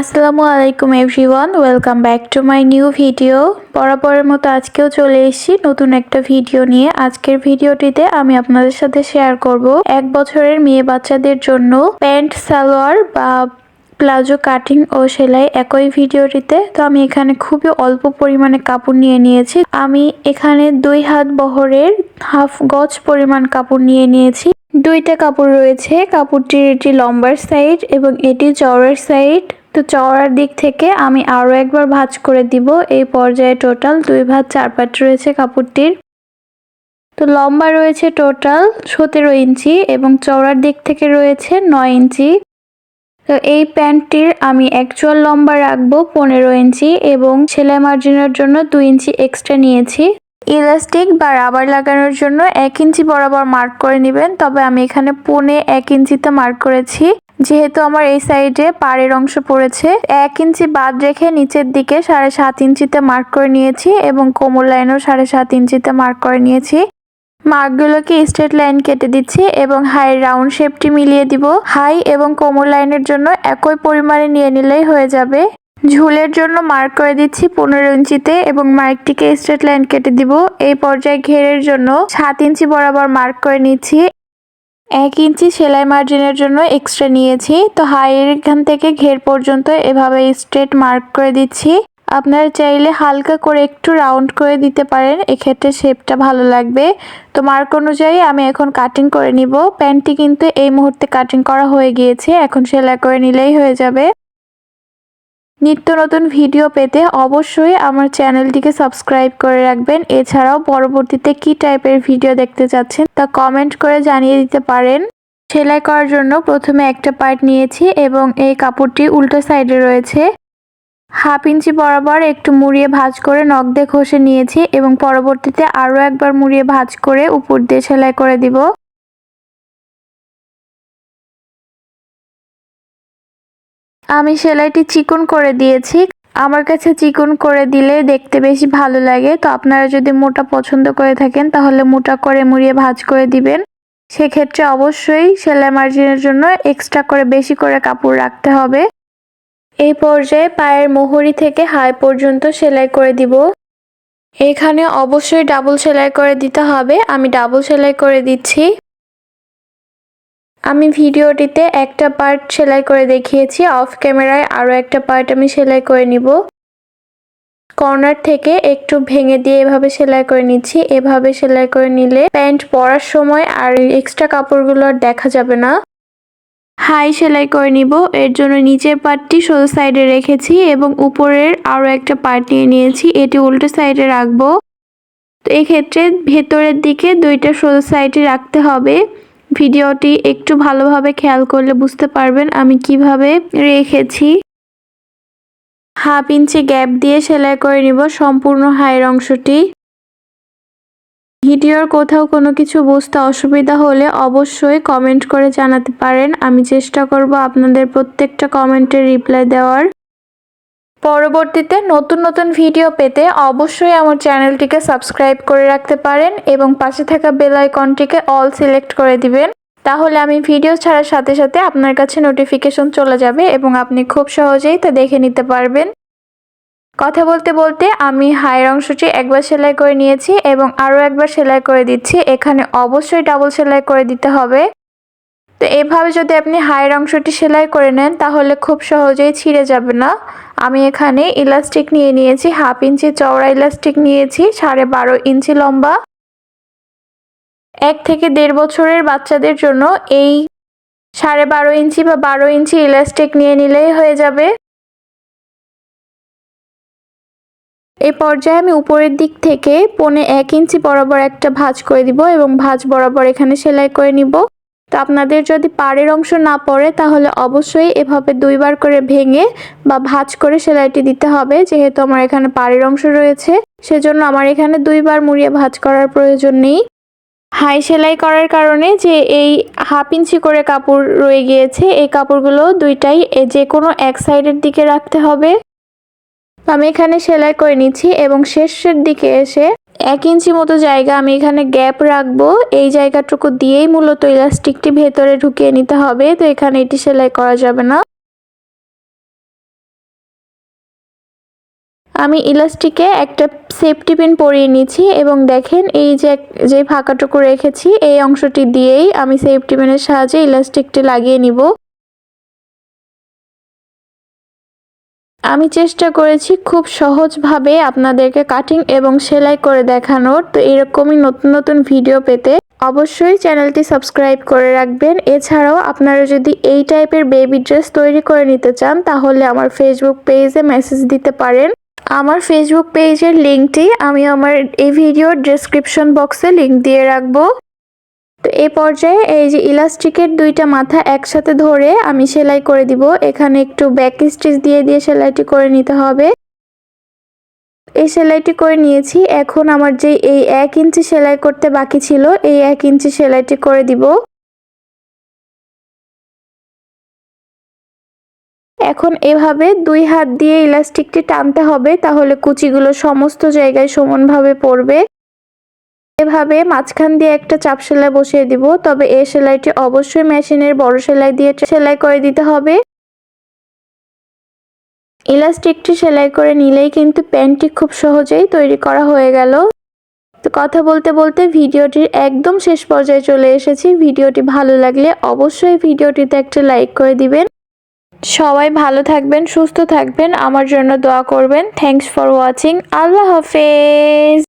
আসসালামু আলাইকুম everyone, welcome back to my new video. বরাবরের মতো আজকেও চলে এসেছি নতুন একটা ভিডিও নিয়ে। আজকের ভিডিওটিতে আমি আপনাদের সাথে শেয়ার করব এক বছরের মেয়ে বাচ্চাদের জন্য প্যান্ট, সালোয়ার বা প্লাজো কাটিং ও সেলাই একই ভিডিওটিতে। তো আমি এখানে খুবই অল্প পরিমাণে কাপড় নিয়ে নিয়েছি। আমি এখানে দুই হাত বহরের হাফ গজ পরিমাণ কাপড় নিয়ে নিয়েছি। দুইটা কাপড় রয়েছে, কাপড়টির এটি লম্বার সাইড এবং এটি চওড়ার সাইড। তো চওড়ার দিক থেকে আমি আরও একবার ভাঁজ করে দিব। এই পর্যায়ে টোটাল দুই ভাঁজ, চার পাট রয়েছে কাপড়টির। তো লম্বা রয়েছে টোটাল সতেরো ইঞ্চি এবং চওড়ার দিক থেকে রয়েছে নয় ইঞ্চি। তো এই প্যান্টটির আমি অ্যাকচুয়াল লম্বা রাখব পনেরো ইঞ্চি এবং সেলাই মার্জিনের জন্য দুই ইঞ্চি এক্সট্রা নিয়েছি। ইলাস্টিক বা রাবার লাগানোর জন্য এক ইঞ্চি বরাবর মার্ক করে নেবেন, তবে আমি এখানে পনে এক ইঞ্চিতে মার্ক করেছি। যেহেতু আমার এই সাইডে পাড়ের অংশ পড়েছে, এক ইঞ্চি বাদ রেখে নিচের দিকে সাড়ে সাত ইঞ্চিতে মার্ক করে নিয়েছি এবং কোমর লাইনও সাড়ে সাত ইঞ্চিতে মার্ক করে নিয়েছি। মার্কগুলোকে স্ট্রেট লাইন কেটে দিচ্ছি এবং হাই রাউন্ড শেপটি মিলিয়ে দিব। হাই এবং কোমর লাইনের জন্য একই পরিমাণে নিয়ে নিলেই হয়ে যাবে। ঝুলের জন্য মার্ক করে দিচ্ছি পনেরো ইঞ্চিতে এবং মার্কটিকে স্ট্রেট লাইন কেটে দিব। এই পর্যায়ে ঘেরের জন্য সাত ইঞ্চি বরাবর মার্ক করে নিচ্ছি। এক ইঞ্চি সেলাই মার্জিনের জন্য এক্সট্রা নিয়েছি। তো হাইয়ের এখান থেকে ঘের পর্যন্ত এভাবে স্ট্রেট মার্ক করে দিচ্ছি। আপনারা চাইলে হালকা করে একটু রাউন্ড করে দিতে পারেন, এক্ষেত্রে শেপটা ভালো লাগবে। তো মার্ক অনুযায়ী আমি এখন কাটিং করে নিব। প্যান্টটি কিন্তু এই মুহূর্তে কাটিং করা হয়ে গিয়েছে, এখন সেলাই করে নিলেই হয়ে যাবে। নিত্য নতুন ভিডিও পেতে অবশ্যই আমার চ্যানেলটিকে সাবস্ক্রাইব করে রাখবেন। এছাড়াও পরবর্তীতে কি টাইপের ভিডিও দেখতে চাচ্ছেন তা কমেন্ট করে জানিয়ে দিতে পারেন। সেলাই করার জন্য প্রথমে একটা পার্ট নিয়েছি এবং এই কাপড়টি উল্টো সাইডে রয়েছে। হাফ ইঞ্চি বরাবর একটু মুড়িয়ে ভাজ করে নখ দিয়ে ঘষে নিয়েছি এবং পরবর্তীতে আরও একবার মুড়িয়ে ভাজ করে উপর দিয়ে সেলাই করে দিব। আমি সেলাইটি চিকন করে দিয়েছি। আমার কাছে চিকন করে দিলে দেখতে বেশি ভালো লাগে। তো আপনারা যদি মোটা পছন্দ করে থাকেন, তাহলে মোটা করে মুড়িয়ে ভাজ করে দিবেন। সেক্ষেত্রে অবশ্যই সেলাই মার্জিনের জন্য এক্সট্রা করে বেশি করে কাপড় রাখতে হবে। এই পর্যায়ে পায়ের মোহরি থেকে হাই পর্যন্ত সেলাই করে দিব। এখানে অবশ্যই ডাবল সেলাই করে দিতে হবে। আমি ডাবল সেলাই করে দিচ্ছি। আমি ভিডিওটিতে একটা পার্ট সেলাই করে দেখিয়েছি। অফ ক্যামেরায় আরও একটা পার্ট আমি সেলাই করে নিব। কর্নার থেকে একটু ভেঙে দিয়ে এভাবে সেলাই করে নিচ্ছি। এভাবে সেলাই করে নিলে প্যান্ট পরার সময় আর এক্সট্রা কাপড়গুলো আর দেখা যাবে না। হাই সেলাই করে নিব। এর জন্য নিচের পার্টটি সোজা সাইডে রেখেছি এবং উপরের আরও একটা পার্ট নিয়ে নিয়েছি। এটি উল্টো সাইডে রাখব। তো এক্ষেত্রে ভেতরের দিকে দুইটা সোজা সাইডে রাখতে হবে। ভিডিওটি একটু ভালোভাবে খেয়াল করলে বুঝতে পারবেন আমি কীভাবে রেখেছি। হাফ ইঞ্চি গ্যাপ দিয়ে সেলাই করে নিব সম্পূর্ণ হাইয়ের অংশটি। ভিডিওর কোথাও কোনো কিছু বুঝতে অসুবিধা হলে অবশ্যই কমেন্ট করে জানাতে পারেন। আমি চেষ্টা করব আপনাদের প্রত্যেকটা কমেন্টের রিপ্লাই দেওয়ার। পরবর্তীতে নতুন নতুন ভিডিও পেতে অবশ্যই আমার চ্যানেলটিকে সাবস্ক্রাইব করে রাখতে পারেন এবং পাশে থাকা বেল আইকনটিকে অল সিলেক্ট করে দিবেন। তাহলে আমি ভিডিও ছাড়ার সাথে সাথে আপনার কাছে নোটিফিকেশন চলে যাবে এবং আপনি খুব সহজেই তা দেখে নিতে পারবেন। কথা বলতে বলতে আমি হায়ের অংশটি একবার সেলাই করে নিয়েছি এবং আরও একবার সেলাই করে দিচ্ছি। এখানে অবশ্যই ডাবল সেলাই করে দিতে হবে। তো এভাবে যদি আপনি হায়ের অংশটি সেলাই করে নেন, তাহলে খুব সহজেই ছিঁড়ে যাবে না। আমি এখানে ইলাস্টিক নিয়ে নিয়েছি, হাফ ইঞ্চি চওড়া ইলাস্টিক নিয়েছি, সাড়ে বারো ইঞ্চি লম্বা। এক থেকে দেড় বছরের বাচ্চাদের জন্য এই সাড়ে বারো ইঞ্চি বা বারো ইঞ্চি ইলাস্টিক নিয়ে নিলেই হয়ে যাবে। এই পর্যায়ে আমি উপরের দিক থেকে পনে এক ইঞ্চি বরাবর একটা ভাঁজ করে দিব এবং ভাঁজ বরাবর এখানে সেলাই করে নিব। তো আপনাদের যদি পাড়ের অংশ না পড়ে, তাহলে অবশ্যই এভাবে দুইবার করে ভেঙে বা ভাঁজ করে সেলাইটি দিতে হবে। যেহেতু আমার এখানে পাড়ের অংশ রয়েছে, সেজন্য আমার এখানে দুইবার মুড়িয়ে ভাঁজ করার প্রয়োজন নেই। হাই সেলাই করার কারণে যে এই হাফ ইঞ্চি করে কাপড় রয়ে গিয়েছে, এই কাপড়গুলো দুইটাই যে কোনো এক সাইডের দিকে রাখতে হবে। আমি এখানে সেলাই করে নিচ্ছি এবং শেষের দিকে এসে এক ইঞ্চি মতো জায়গা আমি এখানে গ্যাপ রাখব। এই জায়গাটুকু দিয়েই মূলত ইলাস্টিকটি ভেতরে ঢুকিয়ে নিতে হবে। তো এখানে এটি সেলাই করা যাবে না। আমি ইলাস্টিকে একটা সেফটি পিন পরিয়ে নিয়েছি এবং দেখেন এই যে যে ফাঁকাটুকু রেখেছি, এই অংশটি দিয়েই আমি সেফটি পিনের সাহায্যে ইলাস্টিকটি লাগিয়ে নিব। আমি চেষ্টা করেছি খুব সহজভাবে আপনাদেরকে কাটিং এবং সেলাই করে দেখানোর। তো এরকমই নতুন নতুন ভিডিও পেতে অবশ্যই চ্যানেলটি সাবস্ক্রাইব করে রাখবেন। এছাড়াও আপনারা যদি এই টাইপের বেবি ড্রেস তৈরি করে নিতে চান, তাহলে আমার ফেসবুক পেজে মেসেজ দিতে পারেন। আমার ফেসবুক পেজের লিঙ্কটি আমি আমার এই ভিডিওর ডেসক্রিপশন বক্সে লিঙ্ক দিয়ে রাখব। তো এই পর্যায়ে এই যে ইলাস্টিকের দুইটা মাথা একসাথে ধরে আমি সেলাই করে দিব। এখানে একটু ব্যাক স্টিচ দিয়ে দিয়ে সেলাইটি করে নিতে হবে। এই সেলাইটি করে নিয়েছি। এখন আমার যে এই এক ইঞ্চি সেলাই করতে বাকি ছিল, এই এক ইঞ্চি সেলাইটি করে দিব। এখন এভাবে দুই হাত দিয়ে ইলাস্টিকটি টানতে হবে, তাহলে কুচিগুলো সমস্ত জায়গায় সমানভাবে পড়বে। এভাবে মাঝখান দিয়ে একটা চাপ সেলাই বসিয়ে দিব, তবে এই সেলাইটি অবশ্যই মেশিনের বড় সেলাই দিয়ে সেলাই করে দিতে হবে। ইলাস্টিকটি সেলাই করে নিলেই কিন্তু প্যান্টটি খুব সহজেই তৈরি করা হয়ে গেল। তো কথা বলতে বলতে ভিডিওটির একদম শেষ পর্যায়ে চলে এসেছি। ভিডিওটি ভালো লাগলে অবশ্যই ভিডিওটিতে একটা লাইক করে দিবেন। সবাই ভালো থাকবেন, সুস্থ থাকবেন, আমার জন্য দোয়া করবেন। থ্যাংকস ফর ওয়াচিং আল্লাহ হাফেজ।